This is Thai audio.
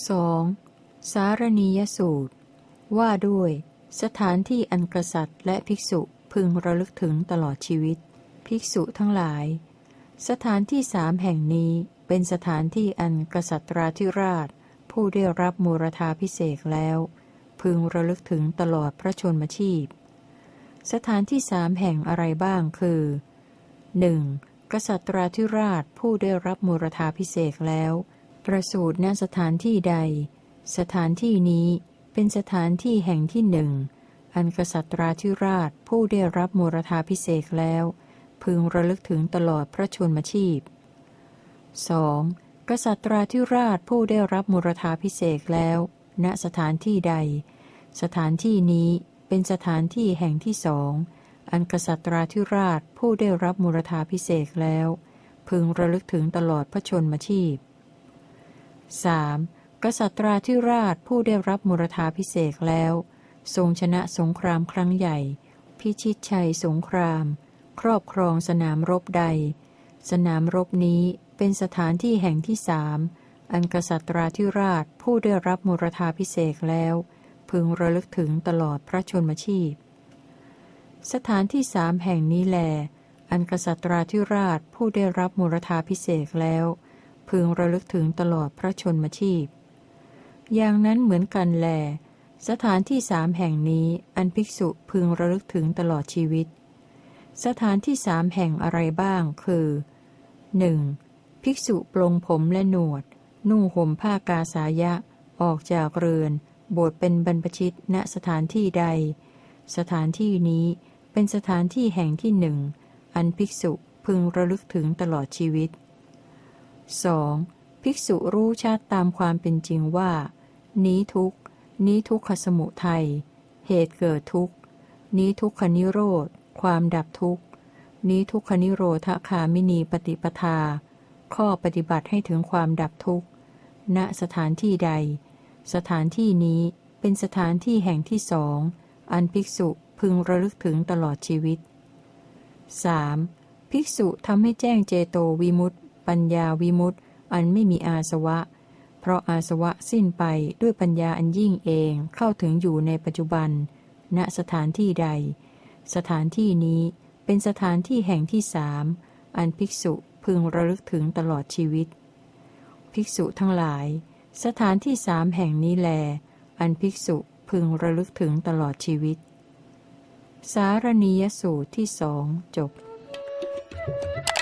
2. สารณียสูตร ว่าด้วย สถานที่อันกษัตริย์และภิกษุพึงระลึกถึงตลอดชีวิต ภิกษุทั้งหลาย สถานที่สามแห่งนี้เป็นสถานที่อันกษัตราธิราช ผู้ได้รับมูรธาพิเศษแล้ว พึงระลึกถึงตลอดพระชนมชีพ สถานที่สามแห่งอะไรบ้างคือ 1. กษัตราธิราชผู้ได้รับมูรธาพิเศษแล้ว ประสูติณสถานที่ใด สถานที่นี้เป็นสถานที่แห่งที่หนึ่ง อันกษัตราธิราชผู้ได้รับมูรธาพิเศษแล้ว พึงระลึกถึงตลอดพระชนมชีพ 2. กษัตราธิราชผู้ได้รับมูรธาพิเศษแล้ว ณสถานที่ใด สถานที่นี้เป็นสถานที่แห่งที่สองอันกษัตราธิราชผู้ได้รับมูรธาพิเศษแล้ว พึงระลึกถึงตลอดพระชนมชีพ 3. กษัตราธิราชผู้ได้รับมรธาพิเศษแล้ว ทรงชนะสงครามครั้งใหญ่ พิชิตชัยสงคราม ครอบครองสนามรบใด สนามรบนี้เป็นสถานที่แห่งที่สามอันกษัตราธิราชผู้ได้รับมรธาพิเศษแล้ว พึงระลึกถึงตลอดพระชนมชีพ สถานที่สามแห่งนี้แล อันกษัตราธิราชผู้ได้รับมรธาพิเศษแล้ว พึงระลึกถึงตลอดพระชนมชีพ อย่างนั้นเหมือนกันแล สถานที่สามแห่งนี้อันภิกษุพึงระลึกถึงตลอดชีวิต สถานที่สามแห่งอะไรบ้าง คือ 1. ภิกษุปลงผมและหนวด นุ่งห่มผ้ากาสายะ ออกจากเรือน บวชเป็นบรรพชิตณสถานที่ใด สถานที่นี้เป็นสถานที่แห่งที่หนึ่งอันภิกษุพึงระลึกถึงตลอดชีวิต 2. ภิกษุรู้ชัดตามความเป็นจริงว่า นี้ทุกนี้ทุกขสมุทัย เหตุเกิดทุกนี้ทุกขนิโรธ ความดับทุกนี้ทุกขนิโรธคามินีปฏิปทา ข้อปฏิบัติให้ถึงความดับทุกณสถานที่ใด สถานที่นี้เป็นสถานที่แห่งที่สอง อันภิกษุพึงระลึกถึงตลอดชีวิต 3. ภิกษุทำให้แจ้งเจโตวิมุตต ปัญญาวิมุตติอันไม่มีอาสวะ เพราะอาสวะสิ้นไปด้วยปัญญาอันยิ่งเองเข้าถึงอยู่ในปัจจุบัน ณสถานที่ใด สถานที่นี้เป็นสถานที่แห่งที่สามอันภิกษุพึงระลึกถึงตลอดชีวิต ภิกษุทั้งหลาย สถานที่สามแห่งนี้แล อันภิกษุพึงระลึกถึงตลอดชีวิต สารณียสูตรที่สองจบ Thank you.